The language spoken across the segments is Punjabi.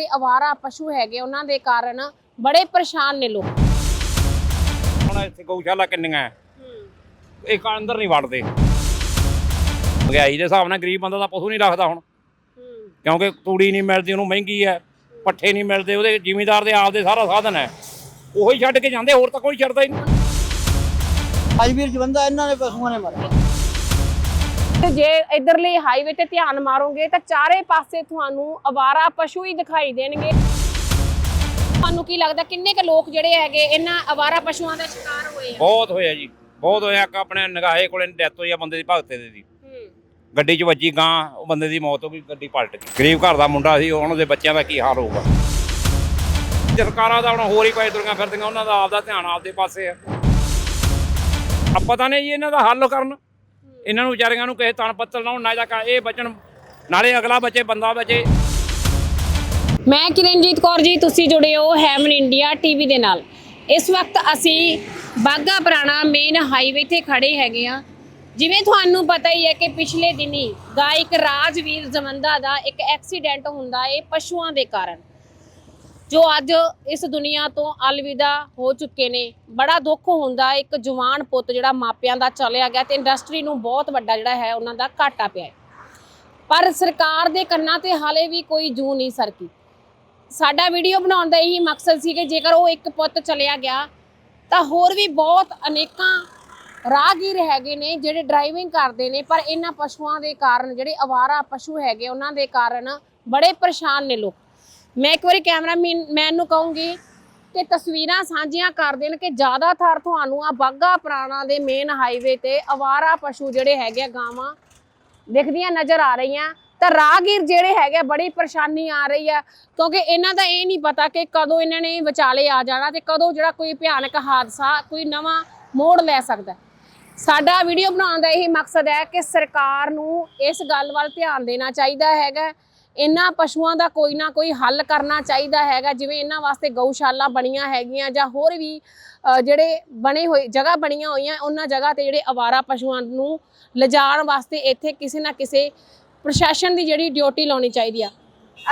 ਜਿਹੜੇ ਅਵਾਰਾ ਪਸ਼ੂ ਹੈਗੇ ਉਹਨਾਂ ਦੇ ਕਾਰਨ ਬੜੇ ਪਰੇਸ਼ਾਨ ਨੇ ਲੋਕ। ਹੁਣ ਇੱਥੇ ਗਊਸ਼ਾਲਾ ਕਿੰਨੀਆਂ ਹੈ? ਇਹ ਕ- ਅੰਦਰ ਨਹੀਂ ਵੜਦੇ। ਮਹਿੰਗਾਈ ਦੇ ਹਿਸਾਬ ਨਾਲ ਗਰੀਬ ਬੰਦਾ ਦਾ ਪਸ਼ੂ ਨਹੀਂ ਰੱਖਦਾ ਹੁਣ। ਕਿਉਂਕਿ ਤੂੜੀ ਨਹੀਂ ਮਿਲਦੀ ਉਹਨੂੰ ਮਹਿੰਗੀ ਹੈ ਪੱਠੇ ਨਹੀਂ ਮਿਲਦੇ ਉਹਦੇ ਜ਼ਿਮੀਂਦਾਰ ਦੇ ਆਪਦੇ ਸਾਰਾ ਸਾਧਨ ਹੈ। ਉਹੀ ਛੱਡ ਕੇ ਜਾਂਦੇ ਹੋਰ ਤਾਂ ਕੋਈ ਛੱਡਦਾ ਹੀ ਨਹੀਂ। ਅਜਮੀਰ ਚ ਬੰਦਾ ਇਹਨਾਂ ਨੇ ਪਸ਼ੂਆਂ ਨੇ ਮਾਰਿਆ। ਤੇ ਜੇ ਇਧਰਲੇ ਹਾਈਵੇ ਤੇ ਧਿਆਨ ਮਾਰੋਗੇ ਤਾਂ ਚਾਰੇ ਪਾਸੇ ਤੁਹਾਨੂੰ ਅਵਾਰਾ ਪਸ਼ੂ ਹੀ ਦਿਖਾਈ ਦੇਣਗੇ। ਤੁਹਾਨੂੰ ਕੀ ਲੱਗਦਾ ਕਿੰਨੇ ਕੁ ਲੋਕ ਜਿਹੜੇ ਹੈਗੇ ਇਹਨਾਂ ਅਵਾਰਾ ਪਸ਼ੂਆਂ ਦਾ ਸ਼ਿਕਾਰ ਹੋਏ ਆ? ਬਹੁਤ ਹੋਇਆ ਜੀ। ਬਹੁਤ ਹੋਇਆ। ਇੱਕ ਆਪਣੇ ਨਗਾਹੇ ਕੋਲੇ ਡੈਥ ਹੋਈ ਆ ਬੰਦੇ ਦੀ ਭਗਤੇ ਦੇ ਗੱਡੀ 'ਚ ਵੱਜੀ ਗਾਂ ਉਹ ਬੰਦੇ ਦੀ ਮੌਤ ਹੋ ਗਈ ਗੱਡੀ ਪਲਟ ਗਈ। ਗਰੀਬ ਘਰ ਦਾ ਮੁੰਡਾ ਸੀ ਉਹਨਾਂ ਦੇ ਬੱਚਿਆਂ ਦਾ ਕੀ ਹਾਲ ਹੋਊਗਾ? ਸਰਕਾਰਾਂ ਦਾ ਹੁਣ ਹੋਰ ਹੀ ਕੋਈ ਦੁਨੀਆਂ ਫਿਰਦੀਆਂ ਉਹਨਾਂ ਦਾ ਆਪਦਾ ਧਿਆਨ ਆਪਦੇ ਪਾਸੇ ਆ। ਆ ਪਤਾ ਨਹੀਂ ਜੀ ਇਹਨਾਂ ਦਾ ਹੱਲ ਕਰਨ। ਇਹਨਾਂ ਨੂੰ ਵਿਚਾਰੀਆਂ ਨੂੰ ਕਿਸੇ ਤਣ ਪੱਤਲ ਨਾ ਨਾ ਜਾਂ ਇਹ ਬਚਣ ਨਾਲੇ ਅਗਲਾ ਬੱਚੇ, ਬੰਦਾ ਬਚੇ। ਮੈਂ ਕਿਰਨਜੀਤ ਕੌਰ ਜੀ, ਤੁਸੀਂ ਜੁੜੇ ਹੋ ਹੈਵਨ ਇੰਡੀਆ ਟੀਵੀ ਦੇ ਨਾਲ। ਇਸ ਵਕਤ ਅਸੀਂ ਬਾਗਾ ਪੁਰਾਣਾ ਮੇਨ ਹਾਈਵੇ ਤੇ ਖੜੇ ਹੈਗੇ ਆ ਜਿਵੇਂ ਤੁਹਾਨੂੰ ਪਤਾ ਹੀ ਹੈ ਕਿ ਪਿਛਲੇ ਦਿਨੀ ਗਾਇਕ ਰਾਜਵੀਰ ਜਮੰਦਾ ਦਾ ਇੱਕ ਐਕਸੀਡੈਂਟ ਹੁੰਦਾ ਏ ਪਸ਼ੂਆਂ ਦੇ ਕਾਰਨ। ਜੋ ਅੱਜ ਇਸ ਦੁਨੀਆ ਤੋਂ ਅਲਵਿਦਾ ਹੋ ਚੁੱਕੇ ਨੇ। ਬੜਾ ਦੁੱਖ ਹੁੰਦਾ ਇੱਕ ਜਵਾਨ ਪੁੱਤ ਜਿਹੜਾ ਮਾਪਿਆਂ ਦਾ ਚਲਿਆ ਗਿਆ ਤੇ ਇੰਡਸਟਰੀ ਨੂੰ ਬਹੁਤ ਵੱਡਾ ਜਿਹੜਾ ਹੈ ਉਹਨਾਂ ਦਾ ਘਾਟਾ ਪਿਆ ਹੈ। ਪਰ ਸਰਕਾਰ ਦੇ ਕੰਨਾਂ ਤੇ ਹਾਲੇ ਵੀ ਕੋਈ ਜੂ ਨਹੀਂ ਸਰਕੀ। ਸਾਡਾ ਵੀਡੀਓ ਬਣਾਉਣ ਦਾ ਇਹੀ ਮਕਸਦ ਸੀ ਕਿ ਜੇਕਰ ਉਹ ਇੱਕ ਪੁੱਤ ਚਲਿਆ ਗਿਆ, ਤਾਂ ਹੋਰ ਵੀ ਬਹੁਤ ਅਨੇਕਾਂ ਰਾਹਗੀਰ ਹੈਗੇ ਨੇ ਜਿਹੜੇ ਡਰਾਈਵਿੰਗ ਕਰਦੇ ਨੇ, ਪਰ ਇਹਨਾਂ ਪਸ਼ੂਆਂ ਦੇ ਕਾਰਨ, ਜਿਹੜੇ ਅਵਾਰਾ ਪਸ਼ੂ ਹੈਗੇ, ਉਹਨਾਂ ਦੇ ਕਾਰਨ ਬੜੇ ਪਰੇਸ਼ਾਨ ਨੇ ਲੋਕ। ਮੈਂ ਇੱਕ ਵਾਰੀ ਕੈਮਰਾਮੈਨ ਮੈਨ ਨੂੰ ਕਹੂੰਗੀ ਕਿ ਤਸਵੀਰਾਂ ਸਾਂਝੀਆਂ ਕਰ ਦੇਣ ਕਿ ਜ਼ਿਆਦਾਤਰ ਤੁਹਾਨੂੰ ਆ ਬਾਗਾ ਪੁਰਾਣਾ ਦੇ ਮੇਨ ਹਾਈਵੇ ਤੇ ਅਵਾਰਾ ਪਸ਼ੂ ਜਿਹੜੇ ਹੈਗੇ ਆ, ਗਾਵਾਂ ਦਿਖਦੀਆਂ ਨਜ਼ਰ ਆ ਰਹੀਆਂ। ਤਾਂ ਰਾਹਗੀਰ ਜਿਹੜੇ ਹੈਗੇ ਬੜੀ ਪਰੇਸ਼ਾਨੀ ਆ ਰਹੀ ਆ ਕਿਉਂਕਿ ਇਹਨਾਂ ਦਾ ਇਹ ਨਹੀਂ ਪਤਾ ਕਿ ਕਦੋਂ ਇਹਨਾਂ ਨੇ ਵਿਚਾਲੇ ਆ ਜਾਣਾ ਤੇ ਕਦੋਂ ਜਿਹੜਾ ਕੋਈ ਭਿਆਨਕ ਹਾਦਸਾ ਕੋਈ ਨਵਾਂ ਮੋੜ ਲੈ ਸਕਦਾ। ਸਾਡਾ ਵੀਡੀਓ ਬਣਾਉਣ ਦਾ ਇਹ ਮਕਸਦ ਹੈ ਕਿ ਸਰਕਾਰ ਨੂੰ ਇਸ ਗੱਲ ਵੱਲ ਧਿਆਨ ਦੇਣਾ ਚਾਹੀਦਾ ਹੈਗਾ। ਇਹਨਾਂ ਪਸ਼ੂਆਂ ਦਾ ਕੋਈ ਨਾ ਕੋਈ ਹੱਲ ਕਰਨਾ ਚਾਹੀਦਾ ਹੈਗਾ, ਜਿਵੇਂ ਇਹਨਾਂ ਵਾਸਤੇ ਗਊਸ਼ਾਲਾ ਬਣੀਆਂ ਹੈਗੀਆਂ ਜਾਂ ਹੋਰ ਵੀ ਜਿਹੜੇ ਬਣੇ ਹੋਏ, ਜਗ੍ਹਾ ਬਣੀਆਂ ਹੋਈਆਂ, ਉਹਨਾਂ ਜਗ੍ਹਾ ਤੇ ਜਿਹੜੇ ਅਵਾਰਾ ਪਸ਼ੂਆਂ ਨੂੰ ਲਿਜਾਣ ਵਾਸਤੇ ਇੱਥੇ ਕਿਸੇ ਨਾ ਕਿਸੇ ਪ੍ਰਸ਼ਾਸਨ ਦੀ ਜਿਹੜੀ ਡਿਊਟੀ ਲਾਉਣੀ ਚਾਹੀਦੀ ਆ।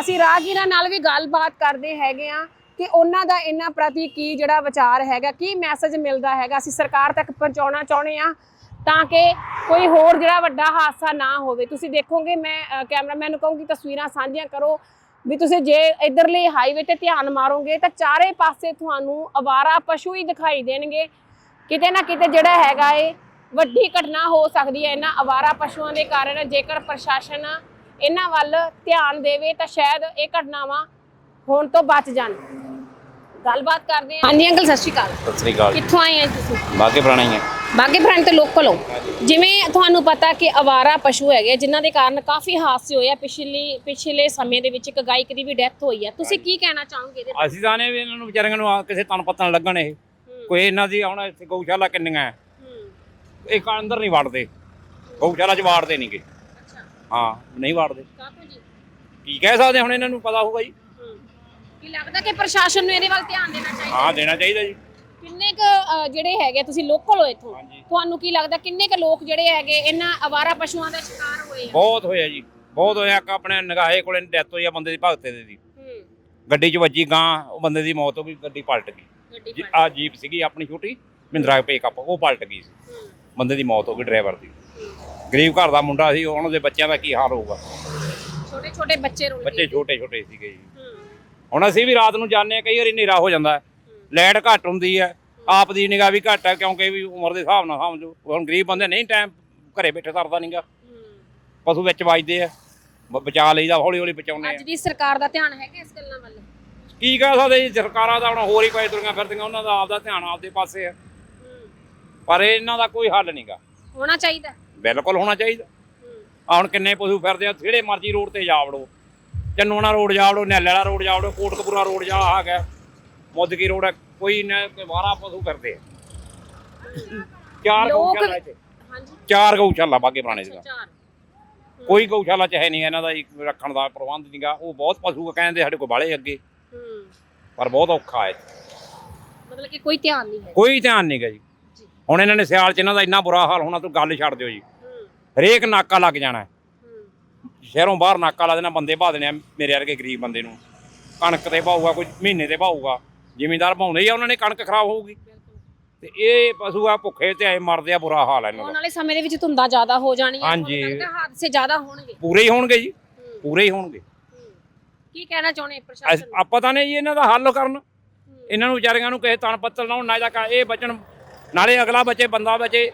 ਅਸੀਂ ਰਾਹਗੀਰਾਂ ਨਾਲ ਵੀ ਗੱਲਬਾਤ ਕਰਦੇ ਹੈਗੇ ਆ ਕਿ ਉਹਨਾਂ ਦਾ ਇਹਨਾਂ ਪ੍ਰਤੀ ਕੀ ਜਿਹੜਾ ਵਿਚਾਰ ਹੈਗਾ, ਕੀ ਮੈਸੇਜ ਮਿਲਦਾ ਹੈਗਾ, ਅਸੀਂ ਸਰਕਾਰ ਤੱਕ ਪਹੁੰਚਾਉਣਾ ਚਾਹੁੰਦੇ ਆ ਤਾਂ ਕਿ ਕੋਈ ਹੋਰ ਜਿਹੜਾ ਵੱਡਾ ਹਾਦਸਾ ਨਾ ਹੋਵੇ। ਤੁਸੀਂ ਦੇਖੋਗੇ ਮੈਂ ਕੈਮਰਾਮੈਨ ਨੂੰ ਕਹੂੰਗੀ ਤਸਵੀਰਾਂ ਸਾਂਝੀਆਂ ਕਰੋ ਵੀ ਤੁਸੀਂ ਜੇ ਇਧਰਲੇ ਹਾਈਵੇ ਤੇ ਧਿਆਨ ਮਾਰੋਗੇ ਤਾਂ ਚਾਰੇ ਪਾਸੇ ਤੁਹਾਨੂੰ ਅਵਾਰਾ ਪਸ਼ੂ ਹੀ ਦਿਖਾਈ ਦੇਣਗੇ। ਕਿਤੇ ਨਾ ਕਿਤੇ ਜਿਹੜਾ ਹੈਗਾ ਏ ਵੱਡੀ ਘਟਨਾ ਹੋ ਸਕਦੀ ਹੈ। ਇਹਨਾਂ ਅਵਾਰਾ ਪਸ਼ੂਆਂ ਦੇ ਕਾਰਨ ਜੇਕਰ ਪ੍ਰਸ਼ਾਸਨ ਇਹਨਾਂ ਵੱਲ ਧਿਆਨ ਦੇਵੇ ਤਾਂ ਸ਼ਾਇਦ ਇਹ ਘਟਨਾਵਾਂ ਹੋਣ ਤੋਂ ਬਚ ਜਾਣ। ਗੱਲਬਾਤ ਕਰਦੇ ਹਾਂ। ਹਾਂਜੀ ਅੰਕਲ ਸਤਿ ਸ਼੍ਰੀ ਅਕਾਲ। ਸਤਿ ਸ੍ਰੀ ਅਕਾਲ ਕਿੱਥੋਂ ਆਏ ਆ ਤੁਸੀਂ? ਬਾਗੇ ਪੁਰਾਣਾ ਹੀ ਹੈ। ਬਾਗੇ ਫਰੰਟ ਤੇ ਲੋਕਲ ਹੋ। ਜਿਵੇਂ ਤੁਹਾਨੂੰ ਪਤਾ ਕਿ ਅਵਾਰਾ ਪਸ਼ੂ ਹੈਗੇ ਜਿਨ੍ਹਾਂ ਦੇ ਕਾਰਨ ਕਾਫੀ ਹਾਦਸੇ ਹੋਏ ਆ। ਪਿਛਲੀ ਪਿਛਲੇ ਸਮੇਂ ਦੇ ਵਿੱਚ ਇੱਕ ਗਾਇਕ ਦੀ ਵੀ ਡੈਥ ਹੋਈ ਆ। ਤੁਸੀਂ ਕੀ ਕਹਿਣਾ ਚਾਹੋਗੇ ਇਹਦੇ ਅਸੀਂ ਤਾਂ ਨੇ ਵੀ ਇਹਨਾਂ ਨੂੰ ਵਿਚਾਰੀਆਂ ਨੂੰ ਆ ਕਿਸੇ ਤਣ ਪੱਤਣ ਲੱਗਣ ਇਹ। ਕੋਈ ਇਹਨਾਂ ਦੀ ਹੁਣ ਇੱਥੇ ਗਊਸ਼ਾਲਾ ਕਿੰਨੀਆਂ ਹੈ। ਇਹ ਕ- ਅੰਦਰ ਨਹੀਂ ਵੜਦੇ। ਗਊਸ਼ਾਲਾ 'ਚ ਵਾੜਦੇ ਨਹੀਂਗੇ ਅੱਛਾ। ਹਾਂ ਨਹੀਂ ਵਾੜਦੇ। ਕਾਕੂ ਜੀ? ਕੀ ਕਹਿ ਸਕਦੇ ਹੁਣ ਇਹਨਾਂ ਨੂੰ ਪਤਾ ਹੋਊਗਾ ਜੀ। ਕੀ ਲੱਗਦਾ ਕਿ ਪ੍ਰਸ਼ਾਸਨ ਨੂੰ ਇਹਦੇ ਵੱਲ ਧਿਆਨ ਦੇਣਾ ਚਾਹੀਦਾ? ਹਾਂ ਦੇਣਾ ਚਾਹੀਦਾ ਜੀ। ਕਿੰਨੇ ਕ ਜਿਹੜੇ ਹੈਗੇ ਤੁਸੀਂ ਲੋਕਲ ਹੋ ਇੱਥੋਂ? ਹਾਂਜੀ। ਤੁਹਾਨੂੰ ਕੀ ਲੱਗਦਾ ਕਿੰਨੇ ਕ ਲੋਕ ਜਿਹੜੇ ਹੈਗੇ ਇਹਨਾਂ ਅਵਾਰਾ ਪਸ਼ੂਆਂ ਦਾ ਸ਼ਿਕਾਰ ਹੋਏ ਆ? ਬਹੁਤ ਹੋਇਆ ਜੀ। ਬਹੁਤ ਹੋਇਆ ਇੱਕ ਆਪਣੇ ਨਗਾਹੇ ਕੋਲੇ ਡੈਥ ਹੋਈ ਆ ਬੰਦੇ ਦੀ ਭਗਤੇ ਦੇ ਦੀ। ਹੂੰ। ਗੱਡੀ 'ਚ ਵੱਜੀ ਗਾਂ ਉਹ ਬੰਦੇ ਦੀ ਮੌਤ ਹੋ ਗਈ ਗੱਡੀ ਪਲਟ ਗਈ। ਗੱਡੀ ਆ ਜੀਪ ਸੀਗੀ ਆਪਣੀ ਛੋਟੀ ਮਹਿੰਦਰਾ ਪੇਕਅਪ ਉਹ ਪਲਟ ਗਈ ਸੀ। ਹੂੰ। ਬੰਦੇ ਦੀ ਮੌਤ ਹੋ ਗਈ ਡਰਾਈਵਰ ਦੀ। ਗਰੀਬ ਘਰ ਦਾ ਮੁੰਡਾ ਸੀ ਉਹਨਾਂ ਦੇ ਬੱਚਿਆਂ ਦਾ ਕੀ ਹਾਲ ਹੋਊਗਾ? ਛੋਟੇ ਛੋਟੇ ਬੱਚੇ ਰੁਲ ਬੱਚੇ ਛੋਟੇ ਛੋਟੇ ਸੀਗੇ ਜੀ। ਹੂੰ। ਹੁਣ ਅਸੀਂ ਵੀ ਰਾਤ ਨੂੰ ਜਾਂਦੇ ਹਾਂ ਕਈ ਵਾਰੀ ਹਨੇਰਾ ਹੋ ਜਾਂਦਾ। ਹੈ ਲਾਈਟ ਘੱਟ ਹੁੰਦੀ ਹੈ। ਆਪ ਦੀ ਨਿਗਾਹ ਵੀ ਘੱਟ ਹੈ ਕਿਉਂਕਿ ਵੀ ਉਮਰ ਦੇ ਹਿਸਾਬ ਨਾਲ ਸਮਝੋ। ਹੁਣ ਗਰੀਬ ਬੰਦੇ ਨਹੀਂ ਟਾਈਮ ਘਰੇ ਬੈਠੇ ਸਰਦਾ ਨਹੀਂਗਾ ਪਸ਼ੂ ਵਿੱਚ ਵੱਜਦੇ ਆ। ਬਚਾ ਲਈਦਾ ਹੌਲੀ ਹੌਲੀ ਬਚਾਉਂਦੇ ਅੱਜ ਦੀ ਸਰਕਾਰ ਦਾ ਧਿਆਨ ਹੈਗਾ ਇਸ ਗੱਲਾਂ ਵੱਲ? ਕੀ ਕਹਿ ਸਕਦੇ ਜੀ ਸਰਕਾਰਾਂ ਦਾ ਹੁਣ ਹੋਰ ਹੀ ਕੋਈ ਦੁਨੀਆਂ ਫਿਰਦੀਆਂ ਉਹਨਾਂ ਦਾ ਆਪਦਾ ਧਿਆਨ ਆਪਦੇ ਪਾਸੇ ਆ। ਪਰ ਇਹਨਾਂ ਦਾ ਕੋਈ ਹੱਲ ਨਹੀਂਗਾ ਹੋਣਾ ਚਾਹੀਦਾ। ਬਿਲਕੁਲ ਹੋਣਾ ਚਾਹੀਦਾ। ਹੁਣ ਕਿੰਨੇ ਪਸ਼ੂ ਫਿਰਦੇ ਆ ਜਿਹੜੇ ਮਰਜ਼ੀ ਰੋਡ ਤੇ ਜਾ ਵੜੋ। ਚੰਨੂਣਾ ਰੋਡ ਜਾ ਵੜੋ ਨੈਲੇ ਵਾਲਾ ਰੋਡ ਜਾ ਵੜੋ ਕੋਟਕਪੂਰਾ ਰੋਡ ਜਾ ਆ ਗਿਆ। ਮੁੱਦਕੀ ਰੋਡ ਹੈ ਕੋਈ ਨਾ ਕੋਈ ਵਾਰਾ ਪਸ਼ੂ ਫਿਰਦੇ ਆ। ਚਾਰ ਲੋਕ- ਗਊਸ਼ਾਲਾ ਇੱਥੇ। ਹਾਂਜੀ। ਚਾਰ ਗਊਸ਼ਾਲਾ ਬਾਗੇ ਪੁਰਾਣੇ ਸੀਗਾ। ਚਾਰ। ਕੋਈ ਗਊਸ਼ਾਲਾ ਚ ਹੈ ਨਹੀਂ ਇਹਨਾਂ ਦਾ ਇੱਕ ਰੱਖਣ ਦਾ ਪ੍ਰਬੰਧ ਨਹੀਂਗਾ। ਉਹ ਬਹੁਤ ਪਸ਼ੂ ਕਹਿੰਦੇ ਸਾਡੇ ਕੋਲ ਬਾਲੇ ਅੱਗੇ। ਹੂੰ। ਪਰ ਬਹੁਤ ਔਖਾ ਹੈ। ਮਤਲਬ ਕਿ ਕੋਈ ਧਿਆਨ ਨਹੀਂ ਹੈ। ਕੋਈ ਧਿਆਨ ਨਹੀਂਗਾ ਜੀ। ਜੀ। ਹੁਣ ਇਹਨਾਂ ਨੇ ਸਿਆਲ ਚ ਇਹਨਾਂ ਦਾ ਇੰਨਾ ਬੁਰਾ ਹਾਲ ਹੋਣਾ ਤੂੰ ਗੱਲ ਛੱਡ ਦਿਓ ਜੀ। ਹੂੰ। ਹਰੇਕ ਨਾਕਾ ਲੱਗ ਜਾਣਾ। ਹੈ। ਹੂੰ ਸ਼ਹਿਰੋਂ ਬਾਹਰ ਨਾਕਾ ਲਾ ਦੇਣਾ ਬੰਦੇ ਭਾ ਦੇਣੇ ਆ ਮੇਰੇ ਵਰਗੇ ਗਰੀਬ ਬੰਦੇ ਨੂੰ। ਕਣਕ ਤੇ ਪਾਊਗਾ ਕੋਈ ਮਹੀਨੇ ਤੇ ਪਾਊਗਾ ਜ਼ਿਮੀਂਦਾਰ ਹੀ ਆ ਉਹਨਾਂ ਨੇ ਕਣਕ ਖਰਾਬ ਹੋਊਗੀ। ਤੇ ਇਹ ਪਸ਼ੂ ਆ ਭੁੱਖੇ ਤੇ ਆਏ ਮਰਦੇ ਆ ਬੁਰਾ ਹਾਲ ਹੈ ਇਹਨਾਂ ਆਉਣ ਦਾ ਵਾਲੇ ਸਮੇਂ ਦੇ ਵਿੱਚ ਧੁੰਦਾਂ ਜ਼ਿਆਦਾ ਹੋ ਜਾਣੀਆਂ ਹਾਂਜੀ। ਤੁਹਾਨੂੰ ਲੱਗਦਾ ਹਾਦਸੇ ਜ਼ਿਆਦਾ ਹੋਣਗੇ। ਪੂਰੇ ਹੀ ਹੋਣਗੇ ਜੀ ਪੂਰੇ ਹੀ ਹੋਣਗੇ। ਕੀ ਕਹਿਣਾ ਚਾਹੁੰਦੇ ਅਸ- ਪ੍ਰਸ਼ਾਸਨ ਨੂੰ? ਆਪਾਂ ਤਾਂ ਨੇ ਜੀ ਇਹਨਾਂ ਦਾ ਹੱਲ ਕਰਨ। ਇਹਨਾਂ ਨੂੰ ਵਿਚਾਰੀਆਂ ਨੂੰ ਕਿਸੇ ਤਣ ਪੱਤਲ ਹੋਣ, ਨਾ ਜਾਂ ਕ- ਇਹ ਬਚਣ। ਨਾਲੇ ਅਗਲਾ ਬਚੇ ਬੰਦਾ ਬਚੇ।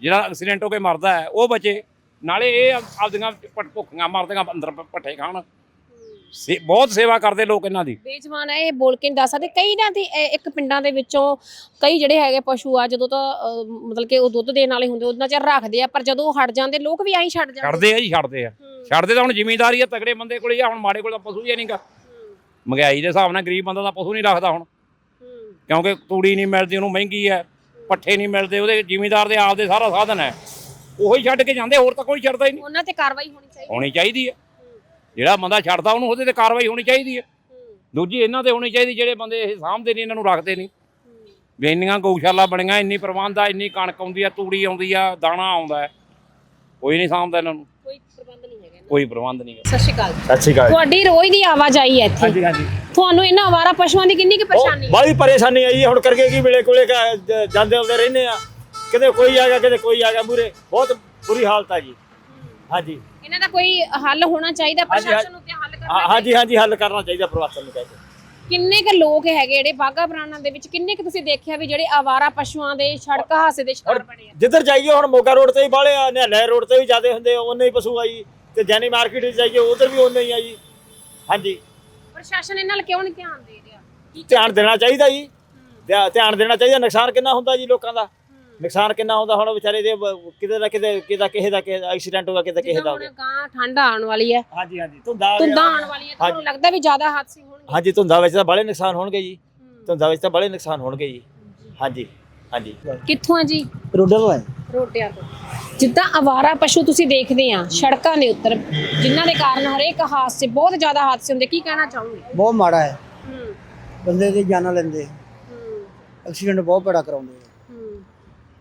ਜਿਹੜਾ ਐਕਸੀਡੈਂਟ ਹੋ ਕੇ ਮਰਦਾ ਹੈ ਉਹ ਬਚੇ। ਨਾਲੇ ਇਹ ਆਪ- ਆਪਦੀਆਂ ਭ- ਭੁੱਖੀਆਂ ਮਰਦੀਆਂ ਅੰਦਰ ਪ- ਪੱਠੇ ਖਾਣ। ਸੇ- ਬਹੁਤ ਸੇਵਾ ਕਰਦੇ ਲੋਕ ਇਹਨਾਂ ਦੀ। ਬੇਜਮਾਨ ਹੈ ਇਹ ਬੋਲ ਕੇ ਨਹੀਂ ਦੱਸ ਸਕਦੇ। ਕਈ ਨਾ ਤੇ ਇਹ ਇੱਕ ਪਿੰਡਾਂ ਦੇ ਵਿੱਚੋਂ ਕਈ ਜਿਹੜੇ ਹੈਗੇ ਪਸ਼ੂ ਆ ਜਦੋਂ ਤਾਂ ਅਹ, ਮਤਲਬ ਕਿ ਉਹ ਦੁੱਧ ਦੇਣ ਵਾਲੇ ਹੁੰਦੇ ਉਹਨਾਂ ਚਿਰ ਰੱਖਦੇ ਆ ਪਰ ਜਦੋਂ ਉਹ ਹਟ ਜਾਂਦੇ ਲੋਕ ਵੀ ਐਂ ਛੱਡ ਜਾਂਦੇ। ਛੱਡਦੇ ਆ ਜੀ ਛੱਡਦੇ ਆ। ਹੂੰ। ਛੱਡਦੇ ਤਾਂ ਹੁਣ ਜ਼ਿਮੀਂਦਾਰੀ ਆ ਤਗੜੇ ਬੰਦੇ ਕੋਲੇ ਆ ਹੁਣ ਮਾੜੇ ਕੋਲ ਤਾਂ ਪਸ਼ੂ ਹੀ ਨਹੀਂਗਾ ਮਹਿੰਗਾਈ ਦੇ ਹਿਸਾਬ ਨਾਲ ਗਰੀਬ ਬੰਦਾ ਤਾਂ ਪਸ਼ੂ ਨਹੀਂ ਰੱਖਦਾ ਹੁਣ। ਹੂੰ। ਕਿਉਂਕਿ ਤੂੜੀ ਨਹੀਂ ਮਿਲਦੀ ਉਹਨੂੰ ਮਹਿੰਗੀ ਹੈ ਪੱਠੇ ਨਹੀਂ ਮਿਲਦੇ ਉਹਦੇ ਜ਼ਿਮੀਂਦਾਰ ਦੇ ਆਪਦੇ ਸਾਰਾ ਸਾਧਨ ਹੈ। ਉਹੀ ਛੱਡ ਕੇ ਜਾਂਦੇ ਹੋਰ ਤਾਂ ਕੋਈ ਛੱਡਦਾ ਹੀ ਨਹੀਂ ਉਹਨਾਂ ਤੇ ਕਾਰਵਾਈ ਹੋਣੀ ਚਾਹੀਦੀ। ਹੋਣੀ ਚਾਹੀਦੀ ਹੈ ਜਿਹੜਾ ਬੰਦਾ ਛੱਡਦਾ ਉਹਨੂੰ ਉਹਦੇ ਤੇ ਕਾਰਵਾਈ ਹੋਣੀ ਚਾਹੀਦੀ ਹੈ। ਦੂਜੀ ਇਹਨਾਂ ਤੇ ਹੋਣੀ ਚਾਹੀਦੀ ਜਿਹੜੇ ਬੰਦੇ ਇਹ ਸਾਂਭਦੇ ਨਹੀਂ ਇਹਨਾਂ ਨੂੰ ਰੱਖਦੇ ਨਹੀਂ। ਵੀ ਇੰਨੀਆਂ ਗਊਸ਼ਾਲਾ ਬਣੀਆਂ ਇੰਨੀ ਪ੍ਰਬੰਧ ਆ ਇੰਨੀ ਕਣਕ ਆਉਂਦੀ ਆ ਤੂੜੀ ਆਉਂਦੀ ਆ ਦਾਣਾ ਆਉਂਦਾ ਹੈ। ਕੋਈ ਨਹੀਂ ਸਾਂਭਦਾ ਇਹਨਾਂ ਨੂੰ। ਕੋਈ ਪ੍ਰਬੰਧ ਨਹੀਂ ਹੈਗਾ ਕੋਈ ਪ੍ਰਬੰਧ ਨਹੀਂ ਸਤਿ ਸ਼੍ਰੀ ਅਕਾਲ ਸਤਿ ਸ਼੍ਰੀ ਅਕਾਲ ਤੁਹਾਡੀ ਰੋਜ਼ ਦੀ ਆਵਾਜਾਈ ਹੈ ਇੱਥੇ। ਹਾਂਜੀ ਹਾਂਜੀ। ਤੁਹਾਨੂੰ ਇਹਨਾਂ ਆਵਾਰਾ ਪਸ਼ੂਆਂ ਦੀ ਕਿੰਨੀ ਕੁ ਪਰੇਸ਼ਾਨੀ ਹੈ? ਬੜੀ ਪਰੇਸ਼ਾਨੀ ਆਈ ਹੈ, ਹੁਣ ਕਰਕੇ ਕੀ ਵੇਲੇ ਕੋਲੇ ਕ- ਜ- ਜਾਂਦੇ ਆਉਂਦੇ ਰਹਿੰਦੇ ਆ। ਕਿਤੇ ਕੋਈ ਆ ਗਿਆ ਕਿਤੇ ਕੋਈ ਆ ਗਿਆ ਮੂਰੇ ਬਹੁਤ ਬੁਰੀ ਹਾਲਤ ਆ ਜੀ। ਹਾਂਜੀ। ਦਾ ਕੋਈ ਹੱਲ ਹੋਣਾ ਚਾਹੀਦਾ ਹਾਂਜੀ, ਪ੍ਰਸ਼ਾਸਨ ਨੂੰ ਤੇ ਹੱਲ ਕਰਨਾ ਹਾਂਜੀ ਹਾਂਜੀ ਹੱਲ ਕਰਨਾ ਚਾਹੀਦਾ ਪ੍ਰਵਾਸਨ ਨੂੰ ਕਹਿੰਦੇ। ਕਿੰਨੇ ਕੁ ਲੋਕ ਹੈਗੇ ਜਿਹੜੇ ਬਾਗਾ ਪ੍ਰਾਣਾ ਦੇ ਵਿੱਚ ਕਿੰਨੇ ਕੁ ਤੁਸੀਂ ਦੇਖਿਆ ਵੀ ਜਿਹੜੇ ਆਵਾਰਾ ਪਸ਼ੂਆਂ ਦੇ ਸੜਕ ਹਾਸੇ ਦੇ ਸ਼ਿਕਾਰ ਬਣੇ ਆ? ਜਿੱਧਰ ਜਾਈਏ ਹੁਣ ਮੋਗਾ ਰੋਡ ਤੇ ਹੀ ਬਾਲੇ ਆ ਨਿਹਲੇ ਰੋਡ ਤੇ ਵੀ ਜ਼ਿਆਦੇ ਹੁੰਦੇ ਉਹਨੇ ਹੀ ਪਸ਼ੂ ਆ ਜੀ ਤੇ ਜੈਨੀ ਮਾਰਕੀਟ ਵਿੱਚ ਜਾਈਏ ਉਧਰ ਵੀ ਉਹਨੇ ਹੀ ਆ ਜੀ। ਹਾਂਜੀ। ਪ੍ਰਸ਼ਾਸਨ ਇਹਨਾਂ ਨਾਲ ਕਿਉਂ ਨਹੀਂ ਧਿਆਨ ਦੇ ਰਿਹਾ? ਕੀ ਧਿਆਨ ਦੇਣਾ ਚਾਹੀਦਾ ਜੀ। ਧਿਆ- ਧਿਆਨ ਦੇਣਾ ਚਾਹੀਦਾ ਨੁਕਸਾਨ ਕਿੰਨਾ ਹੁੰਦਾ ਜੀ ਲੋਕਾਂ ਦਾ? ਨੁਕਸਾਨ ਕਿੰਨਾ ਹੁੰਦਾ ਹੁਣ ਵਿਚਾਰੇ ਦੇ ਬ- ਕਿਤੇ ਦਾ ਕਿਤੇ ਕਿਤੇ ਕਿਸੇ ਦਾ ਕਿਸੇ ਦਾ ਐਕਸੀਡੈਂਟ ਹੋਗਾ ਕਿਤੇ ਕਿਸੇ ਦਾ ਹੋ ਹੁਣ ਗਿਆ ਗਾਂ ਠੰਡ ਆਉਣ ਵਾਲੀ ਹੈ। ਹਾਂਜੀ ਹਾਂਜੀ ਧੁੰਦਾ ਧੁੰਦਾਂ ਆਉਣ ਵਾਲੀਆਂ ਤੁਹਾਨੂੰ ਲੱਗਦਾ ਵੀ ਜ਼ਿਆਦਾ ਹਾਦਸੇ ਹੋਣਗੇ। ਹਾਂਜੀ ਧੁੰਦਾ ਵਿੱਚ ਤਾਂ ਬੜੇ ਨੁਕਸਾਨ ਹੋਣਗੇ ਜੀ। ਧੁੰਦਾ ਵਿੱਚ ਤਾਂ ਬੜੇ ਨੁਕਸਾਨ ਹੋਣਗੇ ਜੀ। ਹਾਂਜੀ ਹਾਂਜੀ। ਕਿੱਥੋਂ ਆ ਜੀ? ਰੋਡੇ ਤੋਂ ਆਏ। ਰੋਟਿਆਂ ਤੋਂ। ਜਿੱਦਾਂ ਆਵਾਰਾ ਪਸ਼ੂ ਤੁਸੀਂ ਦੇਖਦੇ ਆ ਸੜਕਾਂ ਦੇ ਉੱਤਰ ਜਿਨ੍ਹਾਂ ਦੇ ਕਾਰਨ ਹਰੇਕ ਹਾਦਸੇ ਬਹੁਤ ਜ਼ਿਆਦਾ ਹਾਦਸੇ ਹੁੰਦੇ ਕੀ ਕਹਿਣਾ ਚਾਹੋਗੇ? ਬਹੁਤ ਮਾੜਾ ਹੈ। ਹੂੰ। ਬੰਦੇ ਦੀ ਜਾਨਾਂ ਲੈਂਦੇ। ਹੂੰ। ਐਕਸੀਡੈਂਟ ਬਹੁਤ ਬੜਾ ਕਰਾਉਂਦੇ ਹੂੰ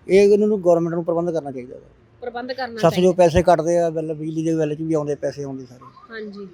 ਇਹ ਇਹਨਾਂ ਨੂੰ ਗਵਰਨਮੈਂਟ ਨੂੰ ਪ੍ਰਬੰਧ ਕਰਨਾ ਚਾਹੀਦਾ ਹੈ ਪ੍ਰਬੰਧ ਕਰਨਾ ਸੱਤ ਜੋ ਪੈਸੇ ਕੱਟਦੇ ਆ ਬਿੱਲ ਬਿਜਲੀ ਦੇ ਬਿੱਲ 'ਚ ਵੀ ਆਉਂਦੇ ਪੈਸੇ ਆਉਂਦੇ ਸਾਰੇ। ਹਾਂਜੀ।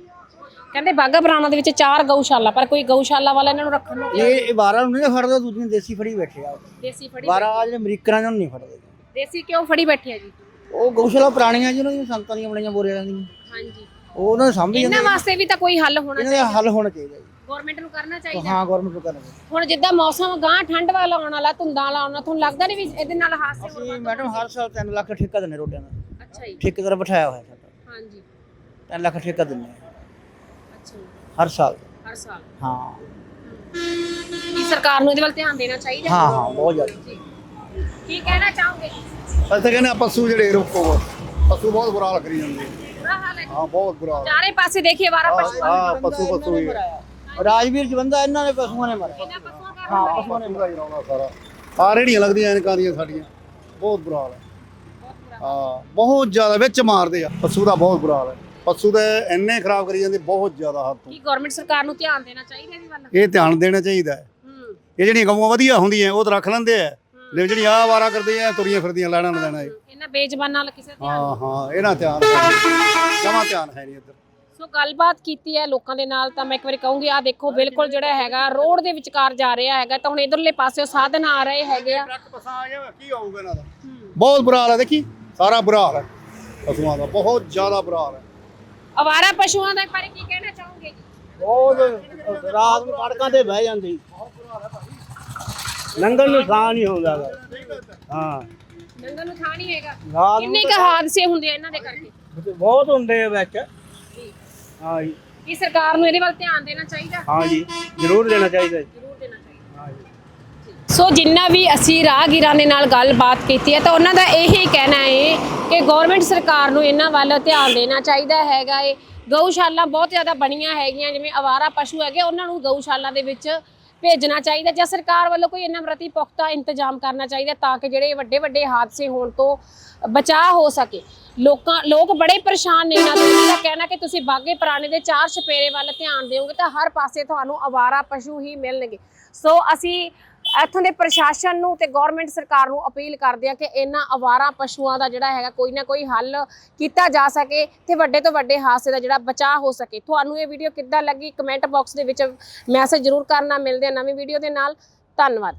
ਕਹਿੰਦੇ ਬਾਗਾ ਪੁਰਾਣਾ ਦੇ ਵਿੱਚ ਚਾਰ ਗਊਸ਼ਾਲਾ ਪਰ ਕੋਈ ਗਊਸ਼ਾਲਾ ਵਾਲਾ ਇਹਨਾਂ ਨੂੰ ਰੱਖਣ ਨੂੰ ਇਹ ਇਹ ਬਾਰਾਂ ਨੂੰ ਨਹੀਂ ਫੜਦੇ ਦੂਜੀਆਂ ਦੇਸੀ ਫੜੀ ਬੈਠੇ ਆ। ਦੇਸੀ ਫੜੀ ਬਾਰਾਂ ਜਿਹੜੇ ਅਮਰੀਕਨਾਂ ਨੂੰ ਨਹੀਂ ਫੜਦੇ। ਦੇਸੀ ਕਿਉਂ ਫੜੀ ਬੈਠੇ ਆ ਜੀ? ਉਹ ਗਊਸ਼ਾਲਾ ਪੁਰਾਣੀਆਂ ਜਿਹਨਾਂ ਦੀਆਂ ਸੰਤਾਂ ਦੀਆਂ ਬਣੀਆਂ ਬੋਰੀਆਂ ਦੀਆਂ ਹਾਂਜੀ। ਉਹ ਉਹਨਾਂ ਨੂੰ ਸਮਝ ਇਹਨਾਂ ਜਾਂਦੇ ਵਾਸਤੇ ਵੀ ਤਾਂ ਕੋਈ ਹੱਲ ਹੋਣਾ ਇਹਨਾਂ ਦਾ ਚਾਹੀਦਾ। ਹੱਲ ਹੋਣਾ ਚਾਹੀਦਾ ਜੀ। ਗਵਰਨਮੈਂਟ ਨੂੰ ਕਰਨਾ ਚਾਹੀਦਾ। ਹਾਂ ਗਵਰਨਮੈਂਟ ਨੂੰ ਕਰਨਾ ਚਾਹੀਦਾ। ਹੁਣ ਜਿੱਦਾਂ ਮੌਸਮ ਗਾਂ ਠੰਡ ਵਾਲਾ ਆਉਣ ਵਾਲਾ ਧੁੰਦਾਂ ਵਾਲਾ ਆਉਣਾ ਤੁਹਾਨੂੰ ਲੱਗਦਾ ਨਹੀਂ ਵੀ ਇਹਦੇ ਨਾਲ ਹਾਦਸੇ ਹੋਣ ਅਸੀਂ ਮੈਡਮ ਹਰ ਸਾਲ 3 ਲੱਖ ਠੇਕਾ ਦਿੰਦੇ ਰੋਡਿਆਂ ਦਾ। ਅੱਛਾ ਜੀ। ਠੇਕੇਦਾਰ ਬਿਠਾਇਆ ਹੋਇਆ ਸਾਡਾ। ਹਾਂਜੀ। 3 ਲੱਖ ਠੇਕਾ ਦਿੰਦੇ ਅੱਛਾ ਜੀ। ਹਰ ਸਾਲ। ਹਰ ਸਾਲ। ਹਾਂ। ਕੀ ਸਰਕਾਰ ਨੂੰ ਇਹਦੇ ਵੱਲ ਧਿਆਨ ਦੇਣਾ ਚਾਹੀਦਾ? ਹਾਂ ਹਾਂ ਬਹੁਤ ਜ਼ਿਆਦਾ। ਜੀ। ਕੀ ਕਹਿਣਾ ਚਾਹੋਗੇ? ਅਸੀਂ ਤਾਂ ਕਹਿੰਦੇ ਆ ਪਸ਼ੂ ਜਿਹੜੇ ਰੋਕੋ। ਪਸ਼ੂ ਬਹੁਤ ਬੁਰਾ ਹਾਲ ਕਰੀ ਜਾਂਦੇ ਬੁਰਾ ਹਾਲ ਹੈ। ਹਾਂ ਬਹੁਤ ਬੁਰਾ ਹਾਲ। ਚਾਰੇ ਪਾਸੇ ਦੇਖੀਏ ਵਾਰਾ ਪਸ਼ੂ ਹਾਂ ਪਸ਼ੂ ਪਸ਼ੂ ਹੀ। ਰਾਜਵੀਰ ਜਵੰਦਾ ਇਹਨਾਂ ਨੇ ਪਸ਼ੂਆਂ ਨੇ ਮਾਰਿਆ। ਇਹਨਾਂ ਪਸ਼ੂਆਂ ਕਾਰਨ ਹਾਂ। ਪਸ਼ੂਆਂ ਨੇ ਹੀ ਰੌਲਾ ਸਾਰਾ ਆ ਰੇੜੀਆਂ ਲੱਗਦੀਆਂ ਐਨਕਾਂ ਦੀਆਂ ਸਾਡੀਆਂ? ਬਹੁਤ ਬੁਰਾ ਹਾਲ ਹੈ। ਹਾਂ ਬਹੁਤ ਜ਼ਿਆਦਾ ਵਿੱਚ ਮਾਰਦੇ ਆ। ਪਸ਼ੂ ਦਾ ਬਹੁਤ ਬੁਰਾ ਹਾਲ ਹੈ। ਪਸ਼ੂ ਦੇ ਇੰਨੇ ਖਰਾਬ ਕਰੀ ਜਾਂਦੇ ਬਹੁਤ ਜ਼ਿਆਦਾ ਹੱਦ ਤੋਂ। ਕੀ ਗਵਰਨਮੈਂਟ ਸਰਕਾਰ ਨੂੰ ਧਿਆਨ ਦੇਣਾ ਚਾਹੀਦਾ ਇਹਦੇ ਵੱਲ? ਇਹ ਧਿਆਨ ਦੇਣਾ ਚਾਹੀਦਾ ਹੈ। ਇਹ ਜਿਹੜੀਆਂ ਗਊਆਂ ਵਧੀਆ ਹੁੰਦੀਆਂ ਉਹ ਤਾਂ ਰੱਖ ਲੈਂਦੇ ਆ। ਲੈ ਜਿਹੜੀਆਂ ਆ ਵਾਰਾ ਕਰਦੇ ਆ ਤੁਰੀਆਂ ਫਿਰਦੀਆਂ ਲੈਣਾ ਨਾ ਲੈਣਾ ਇਹ। ਇਹਨਾਂ ਬੇਜ਼ਬਾਨਾਂ ਨਾਲ ਕਿਸੇ ਦਾ ਧਿਆਨ ਹਾਂ ਹਾਂ ਇਹਨਾਂ ਧਿਆਨ ਜਮਾ ਧਿਆਨ ਹੈ ਨਹੀਂ ਇੱਧਰ। ਸੋ ਗੱਲਬਾਤ ਕੀਤੀ ਹੈ ਲੋਕਾਂ ਦੇ ਨਾਲ ਤਾਂ ਮੈਂ ਇੱਕ ਵਾਰੀ ਕਹੂੰਗੀ ਆ ਦੇਖੋ ਬਿਲਕੁਲ ਜਿਹੜਾ ਹੈਗਾ ਰੋਡ ਦੇ ਵਿਚਕਾਰ ਜਾ ਰਿਹਾ ਹੈਗਾ ਤਾਂ ਹੁਣ ਇਧਰਲੇ ਪਾਸਿਓਂ ਸਾਧਨ ਆ ਰਹੇ ਹੈਗੇ ਆ। ਟਰੱਕ ਬਸਾਂ ਆ ਗਿਆ ਕੀ ਹੋਊਗਾ ਇਹਨਾਂ ਦਾ? ਬਹੁਤ ਬੁਰਾ ਹਾਲ ਹੈ ਦੇਖੀ ਸਾਰਾ ਬੁਰਾ ਹਾਲ ਹੈ ਪਸ਼ੂਆਂ ਦਾ ਬਹੁਤ ਜ਼ਿਆਦਾ ਬੁਰਾ ਹਾਲ ਹੈ। ਅਵਾਰਾ ਪਸ਼ੂਆਂ ਦਾ ਬਾਰੇ ਕੀ ਕਹਿਣਾ ਚਾਹੋਗੇ? ਜੀ ਬਹੁਤ ਰਾਤ ਨੂੰ ਸੜਕਾਂ ਤੇ ਬਹਿ ਜਾਂਦੀ। ਲੰਗਰ ਨੂੰ ਥਾਂ ਨਹੀਂ ਹੁੰਦਾ ਗਾ। ਹਾਂ। ਨੰਗਲ ਨੂੰ ਥਾਂ ਨਹੀਂ ਹੈਗਾ। ਰਾਤ ਕਿੰਨੇ ਕ ਹਾਦਸੇ ਹੁੰਦੇ ਆ ਇਹਨਾਂ ਦੇ ਕਰਕੇ? ਬਹੁਤ ਹੁੰਦੇ ਆ ਵਿੱਚ। ਹਾਂ ਜੀ। ਕੀ ਸਰਕਾਰ ਨੂੰ ਇਹਦੇ ਵੱਲ ਧਿਆਨ ਦੇਣਾ ਚਾਹੀਦਾ? ਹਾਂ ਜੀ ਜ਼ਰੂਰ ਦੇਣਾ ਚਾਹੀਦਾ ਜੀ। ਜ਼ਰੂਰ ਦੇਣਾ ਚਾਹੀਦਾ। ਸੋ ਜਿੰਨਾ ਵੀ ਅਸੀਂ ਰਾਹਗੀਰਾਂ ਦੇ ਨਾਲ ਗੱਲਬਾਤ ਕੀਤੀ ਹੈ ਤਾਂ ਉਹਨਾਂ ਦਾ ਇਹੀ ਕਹਿਣਾ ਹੈ ਕਿ ਗਵਰਨਮੈਂਟ ਸਰਕਾਰ ਨੂੰ ਇਹਨਾਂ ਵੱਲ ਧਿਆਨ ਦੇਣਾ ਚਾਹੀਦਾ ਹੈਗਾ ਏ। ਗਊਸ਼ਾਲਾ ਬਹੁਤ ਜ਼ਿਆਦਾ ਬਣੀਆਂ ਹੈਗੀਆਂ ਜਿਵੇਂ ਅਵਾਰਾ ਪਸ਼ੂ ਹੈਗੇ ਉਹਨਾਂ ਨੂੰ ਗਊਸ਼ਾਲਾ ਦੇ ਵਿੱਚ ਭੇਜਣਾ ਚਾਹੀਦਾ ਜਾਂ ਸਰਕਾਰ ਵੱਲੋਂ ਕੋਈ ਇਹਨਾਂ ਪ੍ਰਤੀ ਪੁਖਤਾ ਇੰਤਜ਼ਾਮ ਕਰਨਾ ਚਾਹੀਦਾ ਤਾਂ ਕਿ ਜਿਹੜੇ ਵੱਡੇ ਵੱਡੇ ਹਾਦਸੇ ਹੋਣ ਤੋਂ ਬਚਾਅ ਹੋ ਸਕੇ। ਲੋਕਾਂ, ਲੋਕ ਬੜੇ ਪਰੇਸ਼ਾਨ ਨੇ ਇਹਨਾਂ ਤੋਂ ਦਾ ਕਹਿਣਾ ਕਿ ਤੁਸੀਂ ਬਾਗੇ ਪੁਰਾਣੇ ਦੇ ਚਾਰ ਛਪੇਰੇ ਵੱਲ ਧਿਆਨ ਦਿਓਗੇ ਤਾਂ ਹਰ ਪਾਸੇ ਤੁਹਾਨੂੰ ਅਵਾਰਾ ਪਸ਼ੂ ਹੀ ਮਿਲਣਗੇ। ਸੋ ਅਸੀਂ ਇੱਥੋਂ ਦੇ ਪ੍ਰਸ਼ਾਸਨ ਨੂੰ ਤੇ ਗਵਰਨਮੈਂਟ ਸਰਕਾਰ ਨੂੰ ਅਪੀਲ ਕਰਦੇ ਆ ਕਿ ਇਹਨਾਂ ਅਵਾਰਾ ਪਸ਼ੂਆਂ ਦਾ ਜਿਹੜਾ ਹੈਗਾ ਕੋਈ ਨਾ ਕੋਈ ਹੱਲ ਕੀਤਾ ਜਾ ਸਕੇ ਤੇ ਵੱਡੇ ਤੋਂ ਵੱਡੇ ਹਾਦਸੇ ਦਾ ਜਿਹੜਾ ਬਚਾਅ ਹੋ ਸਕੇ। ਤੁਹਾਨੂੰ ਇਹ ਵੀਡੀਓ ਕਿੱਦਾਂ ਲੱਗੀ? ਕਮੈਂਟ ਬਾਕਸ ਦੇ ਵਿੱਚ ਮੈਸੇਜ ਜ਼ਰੂਰ ਕਰਨਾ। ਮਿਲਦੇ ਆ ਨਵੀਂ ਵੀਡੀਓ ਦੇ ਨਾਲ। ਧੰਨਵਾਦ।